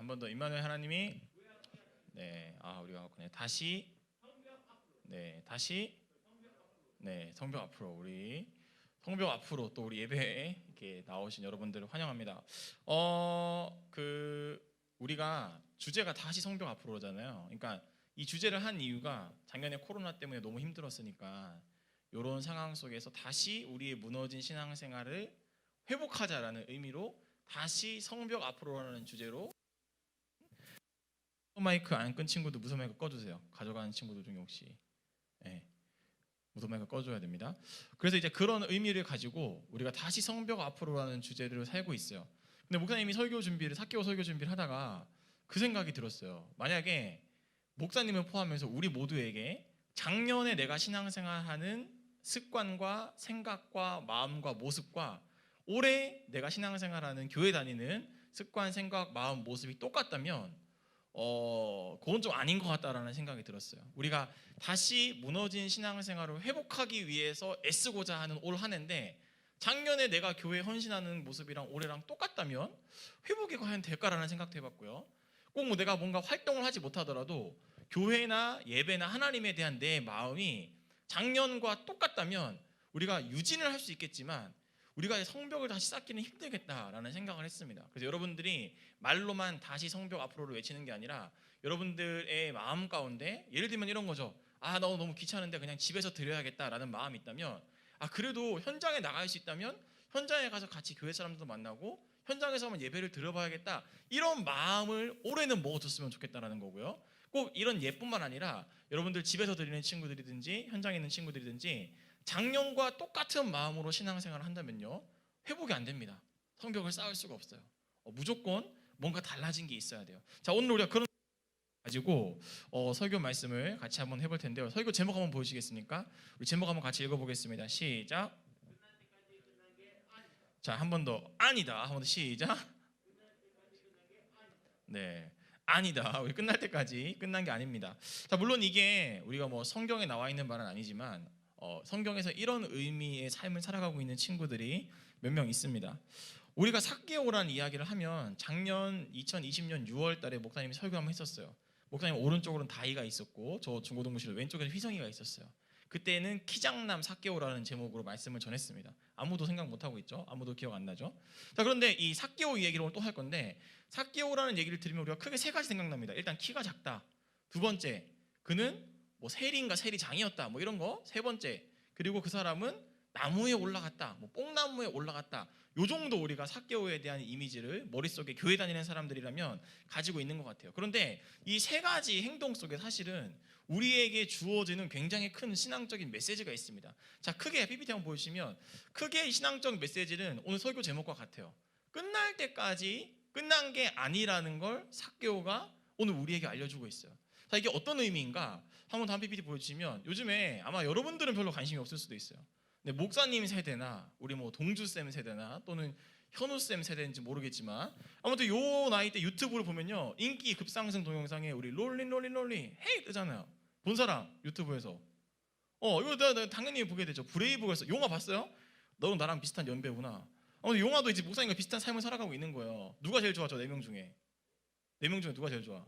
한 번 더 임마누엘 하나님이 네, 아 우리가 그냥 다시 네, 다시 네, 성벽 앞으로 우리 성벽 앞으로 또 우리 예배에 이렇게 나오신 여러분들을 환영합니다. 어, 그 우리가 주제가 다시 성벽 앞으로잖아요. 그러니까 이 주제를 한 이유가 작년에 코로나 때문에 너무 힘들었으니까 이런 상황 속에서 다시 우리의 무너진 신앙생활을 회복하자라는 의미로 다시 성벽 앞으로라는 주제로 마이크 안 끈 친구도 무선 마이크 꺼주세요. 가져가는 친구들 중에 혹시 예, 무선 마이크 꺼줘야 됩니다. 그래서 이제 그런 의미를 가지고 우리가 다시 성벽 앞으로라는 주제를 살고 있어요. 근데 목사님이 설교 준비를 사개월 설교 준비를 하다가 그 생각이 들었어요. 만약에 목사님을 포함해서 우리 모두에게 작년에 내가 신앙생활하는 습관과 생각과 마음과 모습과 올해 내가 신앙생활하는 교회 다니는 습관, 생각, 마음, 모습이 똑같다면 어 그건 좀 아닌 것 같다라는 생각이 들었어요. 우리가 다시 무너진 신앙생활을 회복하기 위해서 애쓰고자 하는 올 한 해인데 작년에 내가 교회 헌신하는 모습이랑 올해랑 똑같다면 회복이 과연 될까라는 생각도 해봤고요. 꼭 뭐 내가 뭔가 활동을 하지 못하더라도 교회나 예배나 하나님에 대한 내 마음이 작년과 똑같다면 우리가 유진을 할 수 있겠지만 우리가 성벽을 다시 쌓기는 힘들겠다라는 생각을 했습니다. 그래서 여러분들이 말로만 다시 성벽 앞으로를 외치는 게 아니라 여러분들의 마음 가운데 예를 들면 이런 거죠. 아, 나 너무 귀찮은데 그냥 집에서 드려야겠다라는 마음이 있다면 아, 그래도 현장에 나갈 수 있다면 현장에 가서 같이 교회 사람들도 만나고 현장에서 한번 예배를 들어봐야겠다. 이런 마음을 올해는 먹어줬으면 좋겠다라는 거고요. 꼭 이런 예뿐만 아니라 여러분들 집에서 드리는 친구들이든지 현장에 있는 친구들이든지 작년과 똑같은 마음으로 신앙생활을 한다면요 회복이 안 됩니다. 성벽을 쌓을 수가 없어요. 어, 무조건 뭔가 달라진 게 있어야 돼요. 자 오늘 우리가 그런 가지고 어, 설교 말씀을 같이 한번 해볼 텐데요. 설교 제목 한번 보시겠습니까? 우리 제목 한번 같이 읽어보겠습니다. 시작. 자 한 번 더 아니다. 한 번 더 시작. 네. 아니다. 우리 끝날 때까지 끝난 게 아닙니다. 자, 물론 이게 우리가 뭐 성경에 나와 있는 말은 아니지만 어, 성경에서 이런 의미의 삶을 살아가고 있는 친구들이 몇 명 있습니다. 우리가 사개오라는 이야기를 하면 작년 2020년 6월 달에 목사님이 설교 한번 했었어요. 목사님 오른쪽으로는 다이가 있었고 저 중고등부실 왼쪽에는 휘성이가 있었어요. 그때는 키장남 사개오라는 제목으로 말씀을 전했습니다. 아무도 생각 못 하고 있죠. 아무도 기억 안 나죠. 자 그런데 이 사개오 얘기를 오늘 또 할 건데 사개오라는 얘기를 들으면 우리가 크게 세 가지 생각납니다. 일단 키가 작다. 두 번째 그는 뭐 세리인가 세리장이었다. 뭐 이런 거. 세 번째 그리고 그 사람은 나무에 올라갔다. 뭐 뽕나무에 올라갔다. 요 정도 우리가 사개오에 대한 이미지를 머릿속에 교회 다니는 사람들이라면 가지고 있는 것 같아요. 그런데 이 세 가지 행동 속에 사실은 우리에게 주어지는 굉장히 큰 신앙적인 메시지가 있습니다. 자, 크게 PPT 한번 보시면 크게 신앙적 메시지는 오늘 설교 제목과 같아요. 끝날 때까지 끝난 게 아니라는 걸 사개오가 오늘 우리에게 알려주고 있어요. 자, 이게 어떤 의미인가? 한번 다음 PPT 보여주시면 요즘에 아마 여러분들은 별로 관심이 없을 수도 있어요. 근데 목사님 세대나 우리 뭐 동주 쌤 세대나 또는 현우 쌤 세대인지 모르겠지만 아무튼 요 나이 때 유튜브를 보면요 인기 급상승 동영상에 우리 롤리 롤리 롤리 헤이 뜨잖아요. 본 사람 유튜브에서 어 이거 나, 나 당연히 보게 되죠. 브레이브걸스 용화 봤어요? 너는 나랑 비슷한 연배구나. 아무튼 용화도 이제 목사님과 비슷한 삶을 살아가고 있는 거예요. 누가 제일 좋아 저 네 명 중에 네 명 중에 누가 제일 좋아?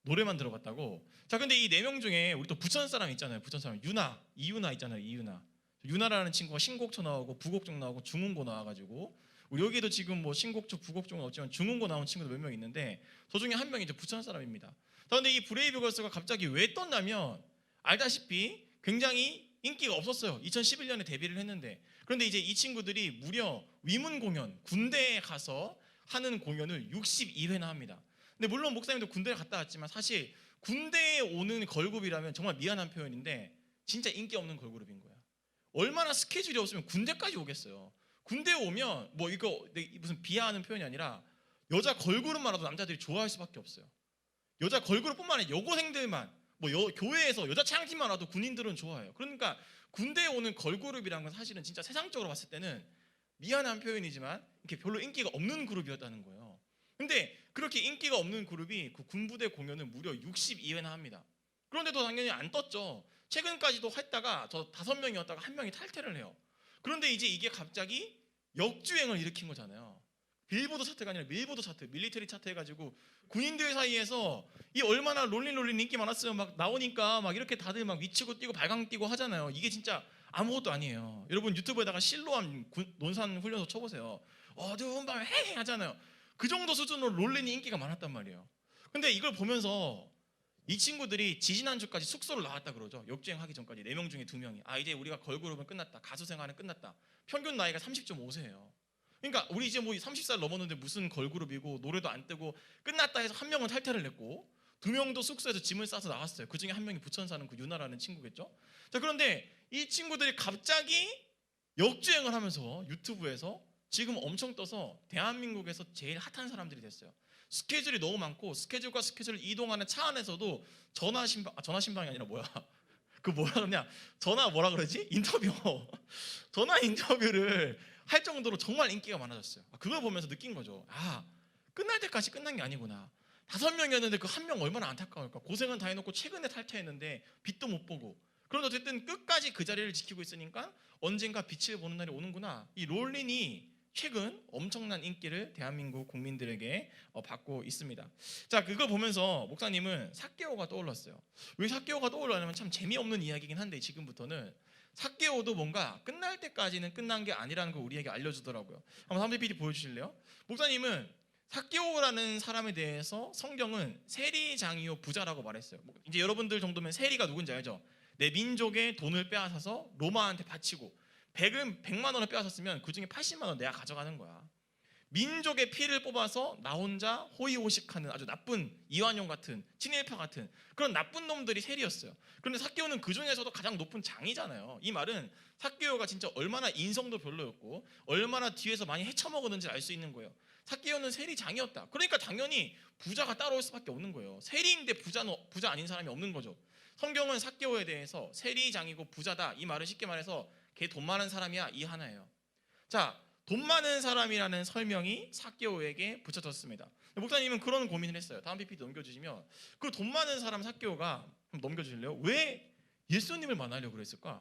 어? 노래만 들어봤다고? 자, 근데 이 네 명 중에 우리 또 부천 사람 있잖아요. 부천 사람 유나, 이유나 있잖아요. 이유나. 유나라는 친구가 신곡초 나오고 부곡종 나오고 중흥고 나와가지고 우리 여기도 지금 뭐 신곡초, 부곡종은 없지만 중흥고 나온 친구도 몇 명 있는데 저 중에 한 명이 이제 부천 사람입니다. 자, 근데 이 브레이브걸스가 갑자기 왜 떴냐면 알다시피 굉장히 인기가 없었어요. 2011년에 데뷔를 했는데 그런데 이제 이 친구들이 무려 위문 공연 군대에 가서 하는 공연을 62회나 합니다. 근데 물론 목사님도 군대를 갔다 왔지만 사실 군대에 오는 걸그룹이라면 정말 미안한 표현인데 진짜 인기 없는 걸그룹인 거야. 얼마나 스케줄이 없으면 군대까지 오겠어요. 군대 오면 뭐 이거 무슨 비하하는 표현이 아니라 여자 걸그룹만으로도 남자들이 좋아할 수밖에 없어요. 여자 걸그룹뿐만 아니라 여고생들만 뭐 여, 교회에서 여자 창팀만 와도 군인들은 좋아해요. 그러니까 군대에 오는 걸그룹이라는 건 사실은 진짜 세상적으로 봤을 때는 미안한 표현이지만 이렇게 별로 인기가 없는 그룹이었다는 거예요. 근데 그렇게 인기가 없는 그룹이 그 군부대 공연을 무려 62회나 합니다. 그런데도 당연히 안 떴죠. 최근까지도 했다가 저 다섯 명이었다가 한 명이 탈퇴를 해요. 그런데 이제 이게 갑자기 역주행을 일으킨 거잖아요. 빌보드 차트가 아니라 밀보드 차트, 밀리터리 차트 해가지고 군인들 사이에서 이 얼마나 롤린 인기 많았어요. 막 나오니까 막 이렇게 다들 막 위치고 뛰고 발광 뛰고 하잖아요. 이게 진짜 아무것도 아니에요. 여러분 유튜브에다가 실로암 군- 논산 훈련소 쳐보세요. 어두운 밤에 헤헤 하잖아요. 그 정도 수준으로 롤린이 인기가 많았단 말이에요. 근데 이걸 보면서 이 친구들이 지지난주까지 숙소를 나왔다 그러죠. 역주행하기 전까지 네명 중에 두 명이 아 이제 우리가 걸그룹은 끝났다. 가수 생활은 끝났다. 평균 나이가 30.5세예요. 그러니까 우리 이제 뭐 30살 넘었는데 무슨 걸그룹이고 노래도 안 뜨고 끝났다 해서 한 명은 탈퇴를 냈고 두 명도 숙소에서 짐을 싸서 나왔어요. 그 중에 한 명이 부천 사는 그 유나라는 친구겠죠. 자 그런데 이 친구들이 갑자기 역주행을 하면서 유튜브에서 지금 엄청 떠서 대한민국에서 제일 핫한 사람들이 됐어요. 스케줄이 너무 많고 스케줄과 스케줄을 이동하는 차 안에서도 전화 신방 아, 전화 신방이 아니라 뭐야? 그 뭐라 그러냐? 전화 뭐라 그러지? 인터뷰. 전화 인터뷰를 할 정도로 정말 인기가 많아졌어요. 아, 그걸 보면서 느낀 거죠. 아, 끝날 때까지 끝난 게 아니구나. 다섯 명이었는데 그 한 명 얼마나 안타까울까. 고생은 다 해놓고 최근에 탈퇴했는데 빛도 못 보고. 그런데 어쨌든 끝까지 그 자리를 지키고 있으니까 언젠가 빛을 보는 날이 오는구나. 이 롤린이 최근 엄청난 인기를 대한민국 국민들에게 어, 받고 있습니다. 자, 그걸 보면서 목사님은 사개오가 떠올랐어요. 왜 사개오가 떠올랐냐면 참 재미없는 이야기긴 한데 지금부터는 사개오도 뭔가 끝날 때까지는 끝난 게 아니라는 걸 우리에게 알려주더라고요. 한번 3 PPT 보여주실래요? 목사님은 사개오라는 사람에 대해서 성경은 세리장이요 부자라고 말했어요. 뭐 이제 여러분들 정도면 세리가 누군지 알죠? 내 민족의 돈을 빼앗아서 로마한테 바치고 100은 100만 원을 빼앗았으면 그 중에 80만 원 내가 가져가는 거야. 민족의 피를 뽑아서 나 혼자 호의호식하는 아주 나쁜 이완용 같은 친일파 같은 그런 나쁜 놈들이 세리였어요. 그런데 사개오는 그 중에서도 가장 높은 장이잖아요. 이 말은 사개오가 진짜 얼마나 인성도 별로였고 얼마나 뒤에서 많이 헤쳐먹었는지 알 수 있는 거예요. 사개오는 세리장이었다. 그러니까 당연히 부자가 따라올 수밖에 없는 거예요. 세리인데 부자는 부자 아닌 사람이 없는 거죠. 성경은 사개오에 대해서 세리장이고 부자다 이 말은 쉽게 말해서 걔 돈 많은 사람이야 이 하나예요. 자, 돈 많은 사람이라는 설명이 사개오에게 붙여졌습니다. 목사님은 그런 고민을 했어요. 다음 PPT 넘겨주시면 그 돈 많은 사람 사개오가 넘겨주실래요? 왜 예수님을 만나려고 그랬을까?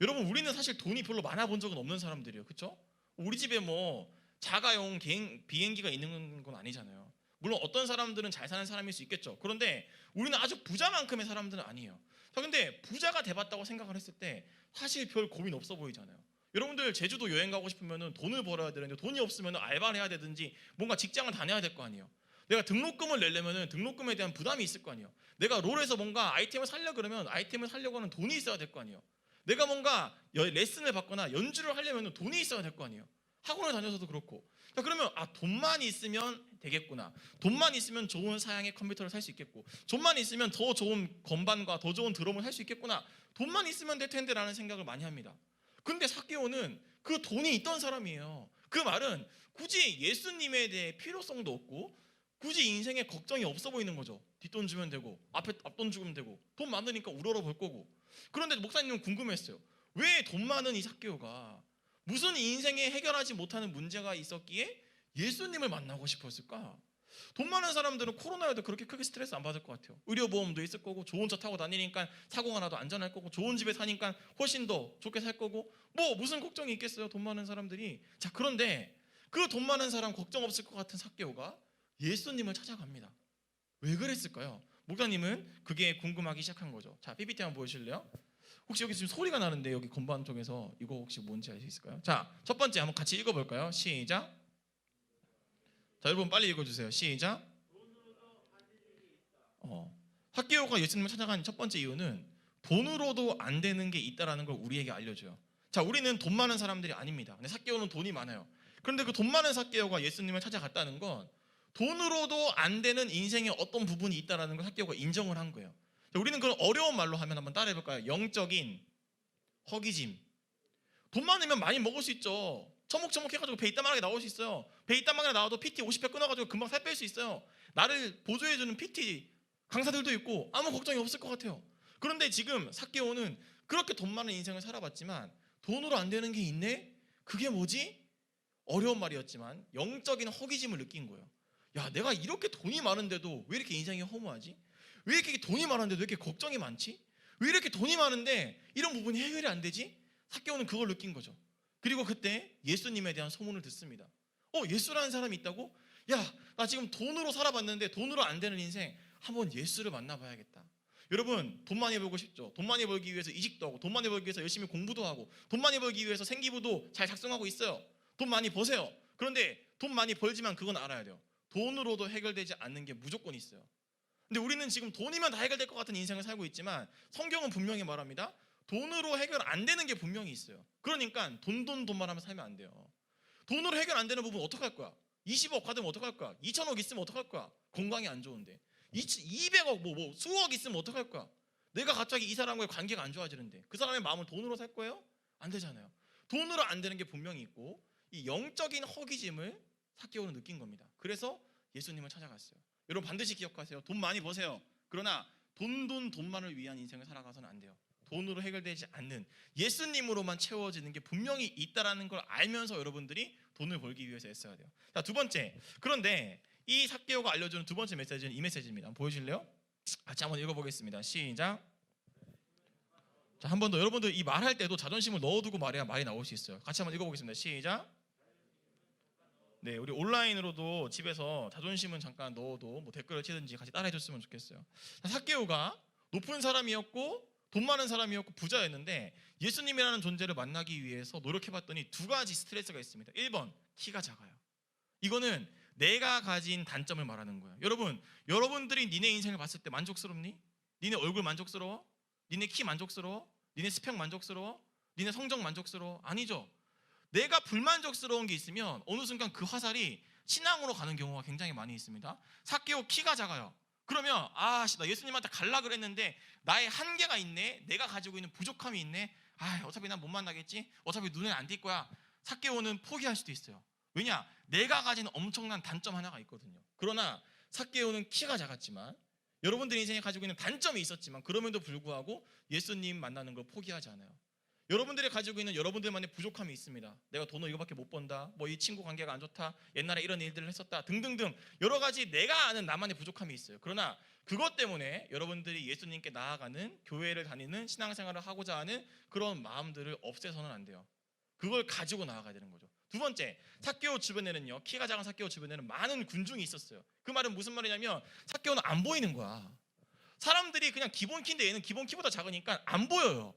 여러분 우리는 사실 돈이 별로 많아 본 적은 없는 사람들이에요. 그렇죠? 우리 집에 뭐 자가용 비행기가 있는 건 아니잖아요. 물론 어떤 사람들은 잘 사는 사람일 수 있겠죠. 그런데 우리는 아주 부자만큼의 사람들은 아니에요. 자, 근데 부자가 돼봤다고 생각을 했을 때 사실 별 고민 없어 보이잖아요. 여러분들 제주도 여행 가고 싶으면 돈을 벌어야 되는데 돈이 없으면 알바를 해야 되든지 뭔가 직장을 다녀야 될 거 아니에요. 내가 등록금을 내려면 등록금에 대한 부담이 있을 거 아니에요. 내가 롤에서 뭔가 아이템을 살려 그러면 아이템을 살려고 하는 돈이 있어야 될 거 아니에요. 내가 뭔가 여- 레슨을 받거나 연주를 하려면 돈이 있어야 될 거 아니에요. 학원을 다녀서도 그렇고. 자 그러면 아 돈만 있으면 되겠구나. 돈만 있으면 좋은 사양의 컴퓨터를 살 수 있겠고, 돈만 있으면 더 좋은 건반과 더 좋은 드럼을 할수 있겠구나. 돈만 있으면 될 텐데라는 생각을 많이 합니다. 근데 사개오는 그 돈이 있던 사람이에요. 그 말은 굳이 예수님에 대해 필요성도 없고 굳이 인생에 걱정이 없어 보이는 거죠. 뒷돈 주면 되고 앞에 앞돈 주면 되고 돈 많으니까 우러러 볼 거고. 그런데 목사님은 궁금했어요. 왜 돈 많은 이 사개오가 무슨 인생에 해결하지 못하는 문제가 있었기에 예수님을 만나고 싶었을까? 돈 많은 사람들은 코로나에도 그렇게 크게 스트레스 안 받을 것 같아요. 의료보험도 있을 거고 좋은 차 타고 다니니까 사고가 나도 안전할 거고 좋은 집에 사니까 훨씬 더 좋게 살 거고 뭐 무슨 걱정이 있겠어요. 돈 많은 사람들이. 자 그런데 그 돈 많은 사람 걱정 없을 것 같은 사개오가 예수님을 찾아갑니다. 왜 그랬을까요? 목사님은 그게 궁금하기 시작한 거죠. 자 PPT 한번 보여주실래요? 혹시 여기 지금 소리가 나는데 여기 건반 쪽에서 이거 혹시 뭔지 알 수 있을까요? 자 첫 번째 한번 같이 읽어볼까요? 시작. 자 여러분 빨리 읽어주세요. 시작. 어, 학교가 예수님을 찾아간 첫 번째 이유는 돈으로도 안 되는 게 있다라는 걸 우리에게 알려줘요. 자, 우리는 돈 많은 사람들이 아닙니다. 근데 사개오는 돈이 많아요. 그런데 그 돈 많은 사개오가 예수님을 찾아갔다는 건 돈으로도 안 되는 인생의 어떤 부분이 있다라는 걸 사개오가 인정을 한 거예요. 자, 우리는 그런 어려운 말로 하면 한번 따라해 볼까요? 영적인 허기짐. 돈 많으면 많이 먹을 수 있죠. 처먹처먹 해가지고 배 이따만하게 나올 수 있어요. 배 이따만하게 나와도 PT 50회 끊어가지고 금방 살 뺄 수 있어요. 나를 보조해주는 PT 강사들도 있고 아무 걱정이 없을 것 같아요. 그런데 지금 사개오는 그렇게 돈 많은 인생을 살아봤지만 돈으로 안 되는 게 있네? 그게 뭐지? 어려운 말이었지만 영적인 허기짐을 느낀 거예요. 야, 내가 이렇게 돈이 많은데도 왜 이렇게 인생이 허무하지? 왜 이렇게 돈이 많은데도 왜 이렇게 걱정이 많지? 왜 이렇게 돈이 많은데 이런 부분이 해결이 안 되지? 사개오는 그걸 느낀 거죠. 그리고 그때 예수님에 대한 소문을 듣습니다. 어 예수라는 사람이 있다고? 야 나 지금 돈으로 살아봤는데 돈으로 안 되는 인생 한번 예수를 만나봐야겠다. 여러분 돈 많이 벌고 싶죠? 돈 많이 벌기 위해서 이직도 하고 돈 많이 벌기 위해서 열심히 공부도 하고 돈 많이 벌기 위해서 생기부도 잘 작성하고 있어요. 돈 많이 버세요. 그런데 돈 많이 벌지만 그건 알아야 돼요. 돈으로도 해결되지 않는 게 무조건 있어요. 근데 우리는 지금 돈이면 다 해결될 것 같은 인생을 살고 있지만 성경은 분명히 말합니다. 돈으로 해결 안 되는 게 분명히 있어요. 그러니까 돈 돈 돈만 하면 살면 안 돼요. 돈으로 해결 안 되는 부분 어떡할 거야? 20억 받으면 어떡할 거야? 2천억 있으면 어떡할 거야? 건강이 안 좋은데. 200억 뭐, 뭐 수억 있으면 어떡할 거야? 내가 갑자기 이 사람과의 관계가 안 좋아지는데 그 사람의 마음을 돈으로 살 거예요? 안 되잖아요. 돈으로 안 되는 게 분명히 있고 이 영적인 허기짐을 사개오는 느낀 겁니다. 그래서 예수님을 찾아갔어요. 여러분 반드시 기억하세요. 돈 많이 버세요. 그러나 돈, 돈, 돈만을 위한 인생을 살아가서는 안 돼요. 돈으로 해결되지 않는 예수님으로만 채워지는 게 분명히 있다라는 걸 알면서 여러분들이 돈을 벌기 위해서 애써야 돼요. 자, 두 번째. 그런데 이 사개오가 알려주는 두 번째 메시지는 이 메시지입니다. 한번 보여주실래요? 같이 한번 읽어보겠습니다. 시작. 자, 한 번 더. 여러분들 이 말할 때도 자존심을 넣어두고 말해야 말이 나올 수 있어요. 같이 한번 읽어보겠습니다. 시작. 네, 우리 온라인으로도 집에서 자존심은 잠깐 넣어도 뭐 댓글을 치든지 같이 따라해줬으면 좋겠어요. 자, 사개오가 높은 사람이었고 돈 많은 사람이었고 부자였는데 예수님이라는 존재를 만나기 위해서 노력해봤더니 두 가지 스트레스가 있습니다. 1번 키가 작아요. 이거는 내가 가진 단점을 말하는 거예요. 여러분, 여러분들이 니네 인생을 봤을 때 만족스럽니? 니네 얼굴 만족스러워? 니네 키 만족스러워? 니네 스펙 만족스러워? 니네 성적 만족스러워? 아니죠. 내가 불만족스러운 게 있으면 어느 순간 그 화살이 신앙으로 가는 경우가 굉장히 많이 있습니다. 사개오 키가 작아요. 그러면 아씨 나 예수님한테 갈라 그랬는데 나의 한계가 있네. 내가 가지고 있는 부족함이 있네. 아 어차피 난 못 만나겠지. 어차피 눈에 안띌 거야. 사개오는 포기할 수도 있어요. 왜냐? 내가 가진 엄청난 단점 하나가 있거든요. 그러나 사개오는 키가 작았지만 여러분들 인생에 가지고 있는 단점이 있었지만 그럼에도 불구하고 예수님 만나는 걸 포기하지 않아요. 여러분들이 가지고 있는 여러분들만의 부족함이 있습니다. 내가 돈을 이거밖에 못 번다. 뭐 이 친구 관계가 안 좋다. 옛날에 이런 일들을 했었다. 등등등 여러 가지 내가 아는 나만의 부족함이 있어요. 그러나 그것 때문에 여러분들이 예수님께 나아가는 교회를 다니는 신앙생활을 하고자 하는 그런 마음들을 없애서는 안 돼요. 그걸 가지고 나아가야 되는 거죠. 두 번째, 사개오 주변에는요. 키가 작은 사개오 주변에는 많은 군중이 있었어요. 그 말은 무슨 말이냐면 사개오는 안 보이는 거야. 사람들이 그냥 기본 키인데 얘는 기본 키보다 작으니까 안 보여요.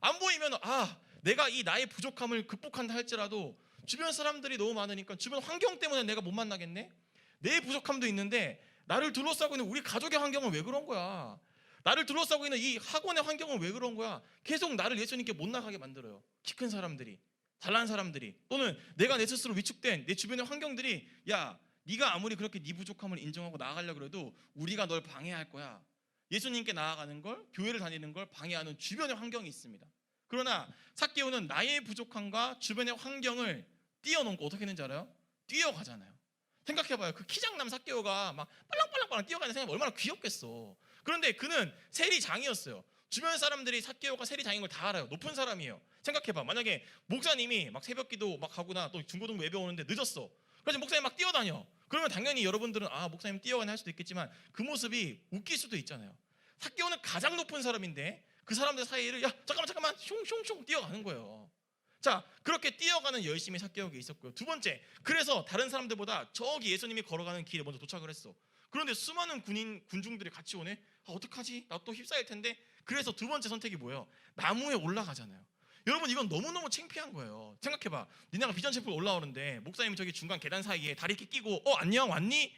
안 보이면 아 내가 이 나의 부족함을 극복한다 할지라도 주변 사람들이 너무 많으니까 주변 환경 때문에 내가 못 만나겠네. 내 부족함도 있는데 나를 둘러싸고 있는 우리 가족의 환경은 왜 그런 거야? 나를 둘러싸고 있는 이 학원의 환경은 왜 그런 거야? 계속 나를 예수님께 못 나가게 만들어요. 키 큰 사람들이, 잘난 사람들이, 또는 내가 내 스스로 위축된 내 주변의 환경들이 야, 네가 아무리 그렇게 네 부족함을 인정하고 나아가려 그래도 우리가 널 방해할 거야. 예수님께 나아가는 걸, 교회를 다니는 걸 방해하는 주변의 환경이 있습니다. 그러나 사개오는 나의 부족함과 주변의 환경을 뛰어넘고 어떻게 했는지 알아요? 뛰어가잖아요. 생각해봐요. 그 키장남 사개오가 막 빨랑빨랑빨랑 뛰어가는 생각 얼마나 귀엽겠어. 그런데 그는 세리장이었어요. 주변 사람들이 사개오가 세리장인 걸 다 알아요. 높은 사람이에요. 생각해봐. 만약에 목사님이 막 새벽기도 막 가거나 또 중고등부 예배 오는데 늦었어. 그래서 목사님 막 뛰어다녀. 그러면 당연히 여러분들은 아 목사님 뛰어가네 할 수도 있겠지만 그 모습이 웃길 수도 있잖아요. 사개오는 가장 높은 사람인데 그 사람들 사이를 야 잠깐만 잠깐만 슝슝슝 뛰어가는 거예요. 자 그렇게 뛰어가는 열심히 사개오가 있었고요. 두 번째 그래서 다른 사람들보다 저기 예수님이 걸어가는 길에 먼저 도착을 했어. 그런데 수많은 군인 군중들이 같이 오네. 아 어떡하지? 나 또 휩싸일 텐데. 그래서 두 번째 선택이 뭐예요? 나무에 올라가잖아요. 여러분 이건 너무너무 창피한 거예요. 생각해봐. 니네가 비전 셰프 올라오는데 목사님이 저기 중간 계단 사이에 다리 끼고 어 안녕 왔니?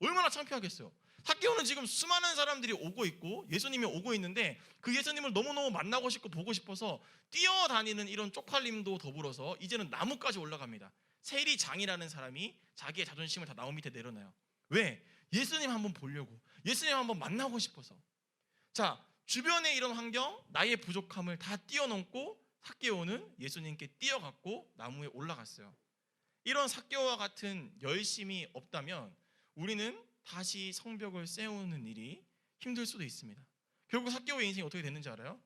얼마나 창피하겠어요. 학교는 지금 수많은 사람들이 오고 있고 예수님이 오고 있는데 그 예수님을 너무너무 만나고 싶고 보고 싶어서 뛰어다니는 이런 쪽팔림도 더불어서 이제는 나무까지 올라갑니다. 세리장이라는 사람이 자기의 자존심을 다 나무 밑에 내려놔요. 왜? 예수님 한번 보려고. 예수님 한번 만나고 싶어서. 자, 주변의 이런 환경, 나의 부족함을 다 뛰어넘고 사개오는 예수님께 뛰어갔고 나무에 올라갔어요. 이런 사개오와 같은 열심이 없다면 우리는 다시 성벽을 세우는 일이 힘들 수도 있습니다. 결국 사개오의 인생이 어떻게 됐는지 알아요?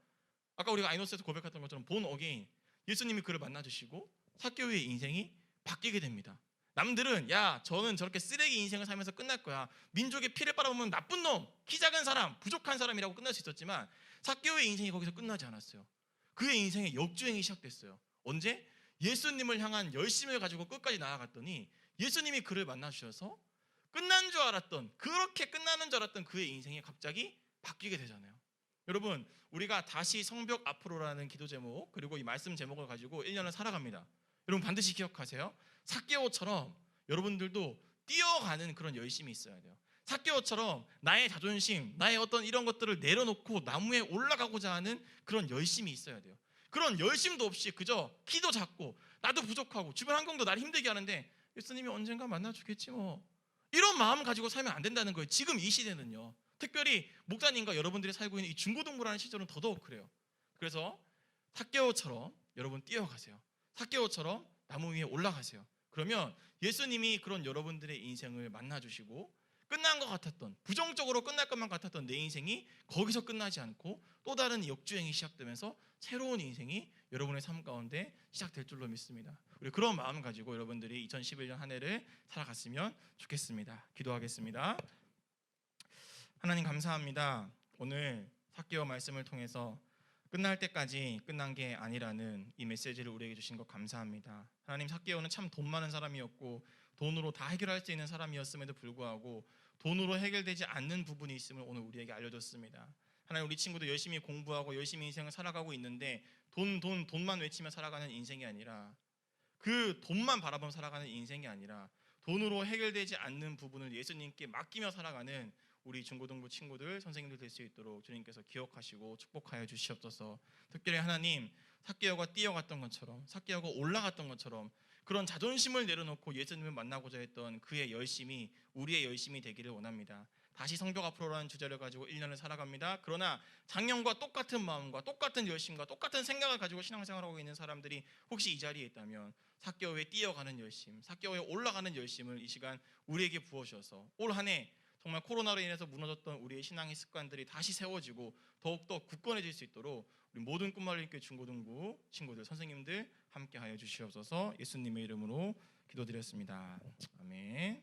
아까 우리가 아이노스에서 고백했던 것처럼 본 어게인 예수님이 그를 만나 주시고 사개오의 인생이 바뀌게 됩니다. 남들은 야 저는 저렇게 쓰레기 인생을 살면서 끝날 거야. 민족의 피를 빨아보면 나쁜 놈, 키 작은 사람, 부족한 사람이라고 끝날 수 있었지만 사개오의 인생이 거기서 끝나지 않았어요. 그의 인생의 역주행이 시작됐어요. 언제? 예수님을 향한 열심을 가지고 끝까지 나아갔더니 예수님이 그를 만나 주셔서 끝난 줄 알았던 그렇게 끝나는 줄 알았던 그의 인생이 갑자기 바뀌게 되잖아요. 여러분, 우리가 다시 성벽 앞으로라는 기도 제목 그리고 이 말씀 제목을 가지고 1년을 살아갑니다. 여러분 반드시 기억하세요. 사개오처럼 여러분들도 뛰어가는 그런 열심이 있어야 돼요. 사개오처럼 나의 자존심, 나의 어떤 이런 것들을 내려놓고 나무에 올라가고자 하는 그런 열심이 있어야 돼요. 그런 열심도 없이 그저 키도 작고 나도 부족하고 주변 환경도 나를 힘들게 하는데 예수님이 언젠가 만나주겠지 뭐 이런 마음 가지고 살면 안 된다는 거예요. 지금 이 시대는요. 특별히 목사님과 여러분들이 살고 있는 이 중고등부라는 시절은 더더욱 그래요. 그래서 사개오처럼 여러분 뛰어가세요. 사개오처럼 나무 위에 올라가세요. 그러면 예수님이 그런 여러분들의 인생을 만나주시고 끝난 것 같았던 부정적으로 끝날 것만 같았던 내 인생이 거기서 끝나지 않고 또 다른 역주행이 시작되면서 새로운 인생이 여러분의 삶 가운데 시작될 줄로 믿습니다. 우리 그런 마음 가지고 여러분들이 2011년 한 해를 살아갔으면 좋겠습니다. 기도하겠습니다. 하나님 감사합니다. 오늘 사개월 말씀을 통해서 끝날 때까지 끝난 게 아니라는 이 메시지를 우리에게 주신 것 감사합니다. 하나님 사개오는 참 돈 많은 사람이었고 돈으로 다 해결할 수 있는 사람이었음에도 불구하고 돈으로 해결되지 않는 부분이 있음을 오늘 우리에게 알려줬습니다. 하나님 우리 친구도 열심히 공부하고 열심히 인생을 살아가고 있는데 돈 돈 돈만 외치며 살아가는 인생이 아니라 그 돈만 바라보며 살아가는 인생이 아니라 돈으로 해결되지 않는 부분을 예수님께 맡기며 살아가는 우리 중고등부 친구들 선생님들 될 수 있도록 주님께서 기억하시고 축복하여 주시옵소서. 특별히 하나님 사개오가 뛰어갔던 것처럼 사개오가 올라갔던 것처럼 그런 자존심을 내려놓고 예수님을 만나고자 했던 그의 열심이 우리의 열심이 되기를 원합니다. 다시 성벽 앞으로라는 주제를 가지고 1년을 살아갑니다. 그러나 작년과 똑같은 마음과 똑같은 열심과 똑같은 생각을 가지고 신앙생활하고 있는 사람들이 혹시 이 자리에 있다면 사개오에 뛰어가는 열심, 사개오에 올라가는 열심을 이 시간 우리에게 부어주셔서 올 한 해 정말 코로나로 인해서 무너졌던 우리의 신앙의 습관들이 다시 세워지고 더욱더 굳건해질 수 있도록 우리 모든 꿈말리교 중고등부 친구들 선생님들 함께하여 주시옵소서 예수님의 이름으로 기도드렸습니다. 아멘.